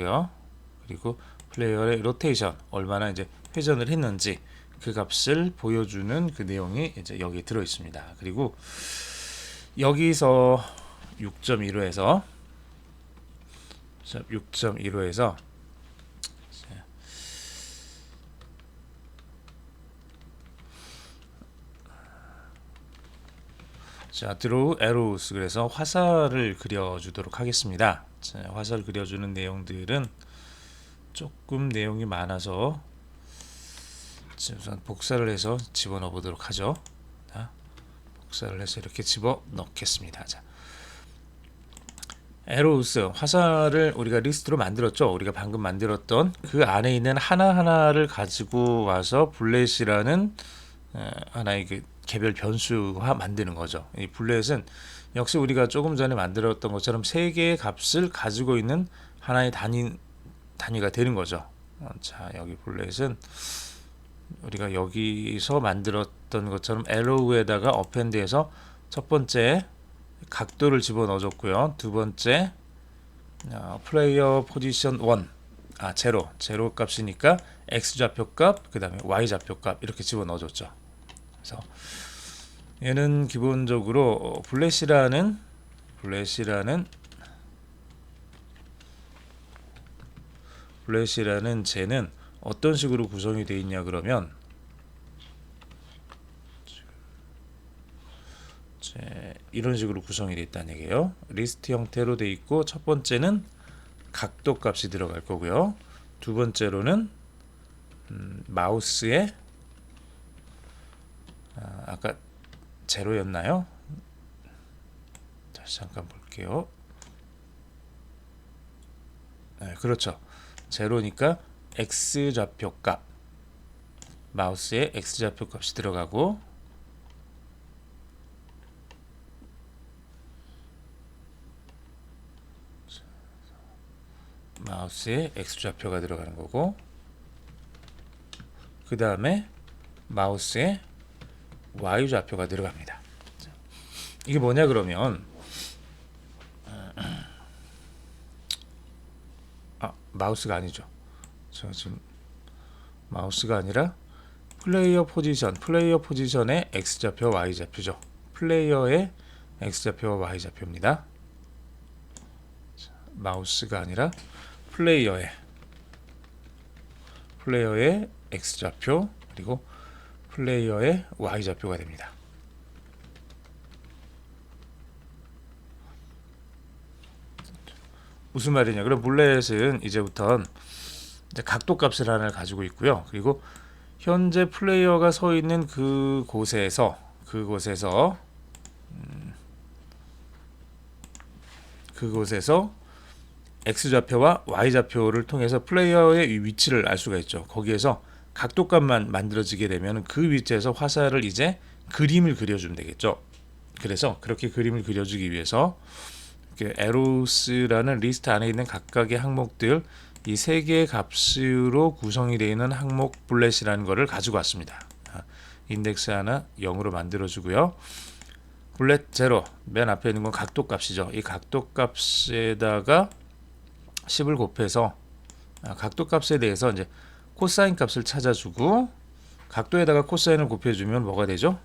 하고요. 그리고 플레이어의 로테이션 얼마나 이제 회전을 했는지 그 값을 보여주는 그 내용이 이제 여기 들어 있습니다. 그리고 여기서 6.15에서 6.15에서 자, 드로우 에로우스 그래서 화살을 그려주도록 하겠습니다. 자, 화살 그려주는 내용들은 조금 내용이 많아서 자, 우선 복사를 해서 집어넣어 보도록 하죠. 자, 복사를 해서 이렇게 집어 넣겠습니다. 자, 에로우스 화살을 우리가 리스트로 만들었죠. 우리가 방금 만들었던 그 안에 있는 하나 하나를 가지고 와서 블렛이라는 어, 하나의 그 개별 변수화 만드는 거죠. 이 블렛은 역시 우리가 조금 전에 만들었던 것처럼 세 개의 값을 가지고 있는 하나의 단위 단위가 되는 거죠. 어, 자 여기 블렛은 우리가 여기서 만들었던 것처럼 arrow에다가 append에서 첫 번째 각도를 집어 넣어줬고요. 두 번째 어, 플레이어 포지션 1, 아 제로, 제로 값이니까 x 좌표 값, 그 다음에 y 좌표 값 이렇게 집어 넣어줬죠. 그래서 얘는 기본적으로 어, 블렛이라는 블렛이라는 블렛이라는 쟤는 어떤 식으로 구성이 되어 있냐 그러면 제 이런 식으로 구성이 되어 있다는 얘기예요. 리스트 형태로 되어 있고 첫 번째는 각도 값이 들어갈 거고요. 두 번째로는 음, 마우스의 아, 아까 제로였나요? 다시 잠깐 볼게요. 네, 그렇죠. 제로니까 x 좌표 값 마우스에 x 좌표 값이 들어가고 마우스에 x 좌표가 들어가는 거고 그 다음에 마우스에 y 좌표가 들어갑니다. 자, 이게 뭐냐 그러면 아 마우스가 아니죠. 저 지금 마우스가 아니라 플레이어 포지션, 플레이어 포지션의 x 좌표, y 좌표죠. 플레이어의 x 좌표와 y 좌표입니다. 자, 마우스가 아니라 플레이어의 플레이어의 x 좌표 그리고 플레이어의 y 좌표가 됩니다. 무슨 말이냐? 그럼 블렛은 이제부터 이제 각도 값을 하나를 가지고 있고요. 그리고 현재 플레이어가 서 있는 그 곳에서 그곳에서 음, 그곳에서 x 좌표와 y 좌표를 통해서 플레이어의 위치를 알 수가 있죠. 거기에서 각도값만 만들어지게 되면 그 위치에서 화살을 이제 그림을 그려주면 되겠죠. 그래서 그렇게 그림을 그려주기 위해서 에로스라는 리스트 안에 있는 각각의 항목들 이 세 개의 값으로 구성이 되어 있는 항목 블렛이라는 것을 가지고 왔습니다. 아, 인덱스 하나 0으로 만들어 주고요. 블렛 제로 맨 앞에 있는 건 각도 값이죠. 이 각도 값에다가 10을 곱해서 아, 각도 값에 대해서 이제 코사인 값을 찾아주고 각도에다가 코사인을 곱해주면 뭐가 되죠?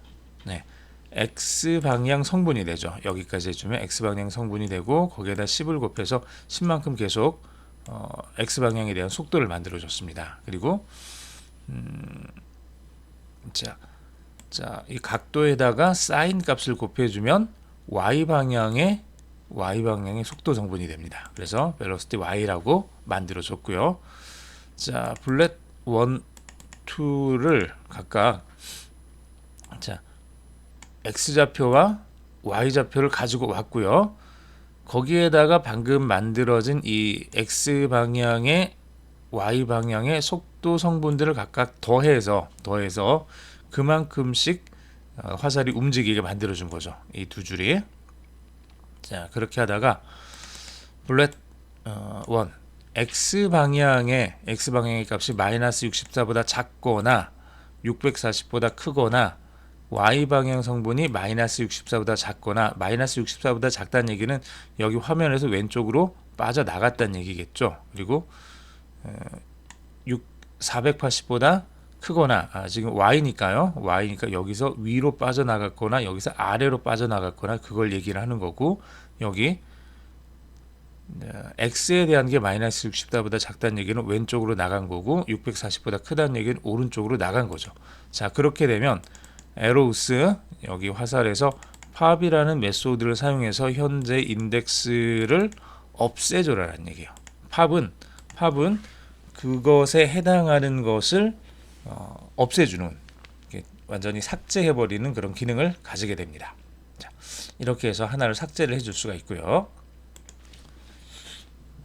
네, x 방향 성분이 되죠. 여기까지 해주면 x 방향 성분이 되고 거기에다 10을 곱해서 10만큼 계속 어, x 방향에 대한 속도를 만들어 줬습니다. 그리고 음, 자, 자, 이 각도에다가 사인 값을 곱해주면 y 방향의 y 방향의 속도 성분이 됩니다. 그래서 velocity y라고 만들어 줬고요. 자, 블렛 1, 2를 각각 자 x 좌표와 y 좌표를 가지고 왔고요. 거기에다가 방금 만들어진 이 x 방향의 y 방향의 속도 성분들을 각각 더해서 더해서 그만큼씩 어, 화살이 움직이게 만들어 준 거죠. 이 두 줄이. 자, 그렇게 하다가 블렛 어, 1 x 방향의 x 방향의 값이 마이너스 64보다 작거나 640보다 크거나 y 방향 성분이 마이너스 64보다 작거나 마이너스 64보다 작다는 얘기는 여기 화면에서 왼쪽으로 빠져 나갔다는 얘기겠죠. 그리고 6 480보다 크거나 아, 지금 y니까요. y니까 여기서 위로 빠져나갔거나 여기서 아래로 빠져나갔거나 그걸 얘기를 하는 거고 여기 어, x에 대한 게 마이너스 60다보다 작다는 얘기는 왼쪽으로 나간 거고 640보다 크다는 얘기는 오른쪽으로 나간 거죠. 자 그렇게 되면 에로우스 여기 화살에서 팝이라는 메소드를 사용해서 현재 인덱스를 없애줘라는 얘기예요. 팝은 팝은 그것에 해당하는 것을 어, 없애주는 완전히 삭제해버리는 그런 기능을 가지게 됩니다. 자, 이렇게 해서 하나를 삭제를 해줄 수가 있고요.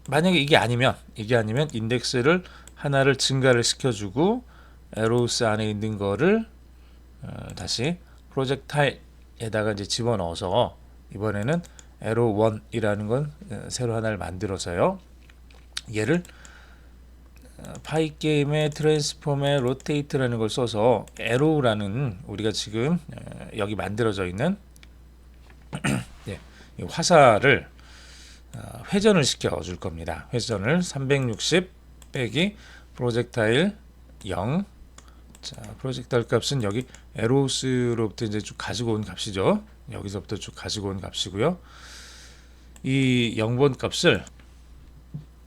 만약에 이게 아니면 이게 아니면 인덱스를 하나를 증가를 시켜주고 에로우스 안에 있는 거를 어, 다시 프로젝타일에다가 이제 집어넣어서 이번에는 에로 1이라는 건 어, 새로 하나를 만들어서요. 얘를 어, 파이 게임의 트랜스폼의 로테이트라는 걸 써서 에로라는 우리가 지금 어, 여기 만들어져 있는 예, 이 화살을 어, 회전을 시켜 줄 겁니다. 회전을 360 빼기 프로젝타일 0 자, 프로젝타일 값은 여기 에로스로부터 이제 쭉 가지고 온 값이죠. 여기서부터 쭉 가지고 온 값이고요. 이 0번 값을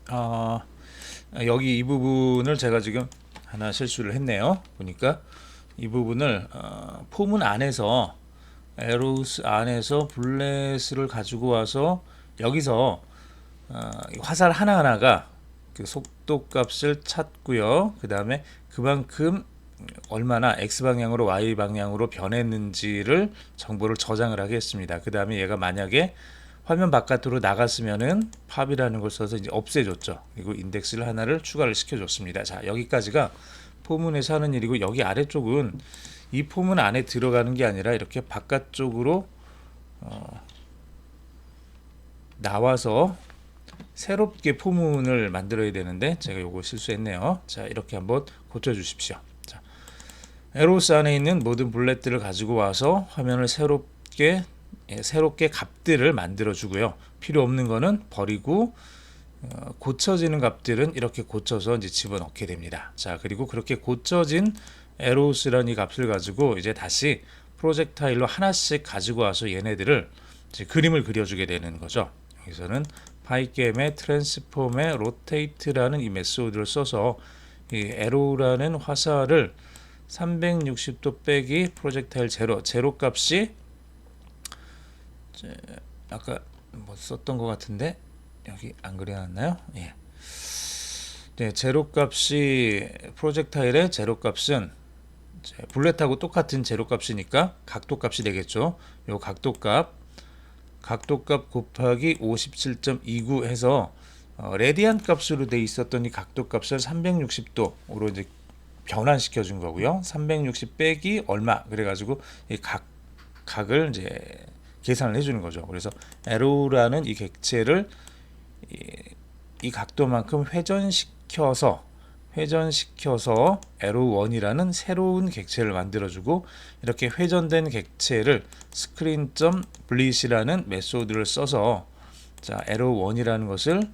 어, 여기 이 부분을 제가 지금 하나 실수를 했네요. 보니까 이 부분을 어, 포문 안에서 에로스 안에서 블레스를 가지고 와서 여기서 어, 화살 하나 하나가 그 속도 값을 찾고요. 그 다음에 그만큼 얼마나 x 방향으로 y 방향으로 변했는지를 정보를 저장을 하겠습니다. 그 다음에 얘가 만약에 화면 바깥으로 나갔으면은 팝이라는 걸 써서 이제 없애줬죠. 그리고 인덱스를 하나를 추가를 시켜줬습니다. 자 여기까지가 포문에서 하는 일이고 여기 아래쪽은 이 포문 안에 들어가는 게 아니라 이렇게 바깥쪽으로 어, 나와서 새롭게 포문을 만들어야 되는데 제가 요거 실수했네요. 자 이렇게 한번 고쳐 주십시오. 자 에로스 안에 있는 모든 블렛들을 가지고 와서 화면을 새롭게 예, 새롭게 값들을 만들어 주고요. 필요 없는 거는 버리고 어, 고쳐지는 값들은 이렇게 고쳐서 이제 집어넣게 됩니다. 자 그리고 그렇게 고쳐진 에로스라는 이 값을 가지고 이제 다시 프로젝타일로 하나씩 가지고 와서 얘네들을 이제 그림을 그려주게 되는 거죠. 여기서는 파이게임의 트랜스폼의 로테이트라는 이 메소드를 써서 이 에로라는 화살을 360도 빼기 프로젝타일 제로 제로 값이 아까 뭐 썼던 것 같은데 여기 안 그려놨나요? 예. 네, 제로 값이 프로젝타일의 제로 값은 블렛하고 똑같은 제로 값이니까 각도 값이 되겠죠. 요 각도 값 각도값 곱하기 57.29 해서 어, 레디안 값으로 돼 있었던 이 각도 값을 360도로 이제 변환시켜 준 거고요. 360 빼기 얼마 그래가지고 이 각 각을 이제 계산을 해주는 거죠. 그래서 에로라는 이 객체를 이, 이 각도만큼 회전시켜서 회전시켜서 에로1이라는 새로운 객체를 만들어주고 이렇게 회전된 객체를 스크린.블릿이라는 메소드를 써서 자 에로1이라는 것을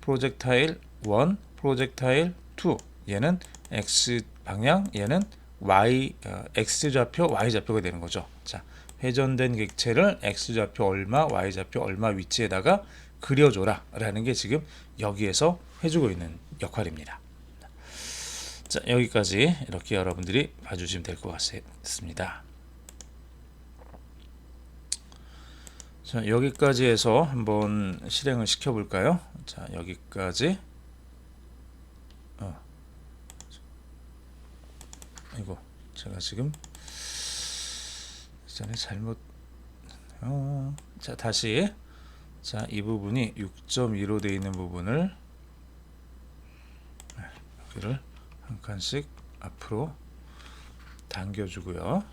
프로젝타일 1, 프로젝타일 2 얘는 x 방향 얘는 y 어, x 좌표 y 좌표가 되는 거죠. 자 회전된 객체를 x 좌표 얼마 y 좌표 얼마 위치에다가 그려줘라 라는 게 지금 여기에서 해주고 있는 역할입니다. 자, 여기까지 이렇게 여러분들이 봐주시면 될 것 같습니다. 자, 여기까지 해서 한번 실행을 시켜 볼까요? 자, 여기까지. 어. 이거 제가 지금 전에 잘못 어. 자, 다시 자, 이 부분이 6.2로 되어 있는 부분을 네, 여기를 한 칸씩 앞으로 당겨주고요.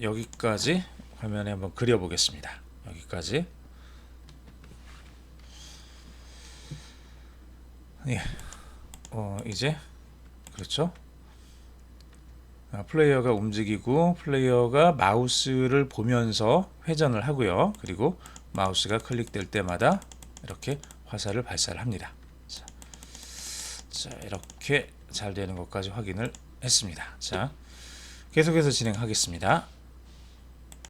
여기까지 화면에 한번 그려보겠습니다. 여기까지. 예. 어, 이제 그렇죠. 아, 플레이어가 움직이고 플레이어가 마우스를 보면서 회전을 하고요. 그리고 마우스가 클릭될 때마다 이렇게 화살을 발사를 합니다. 자, 자 이렇게 잘 되는 것까지 확인을 했습니다. 자 계속해서 진행하겠습니다.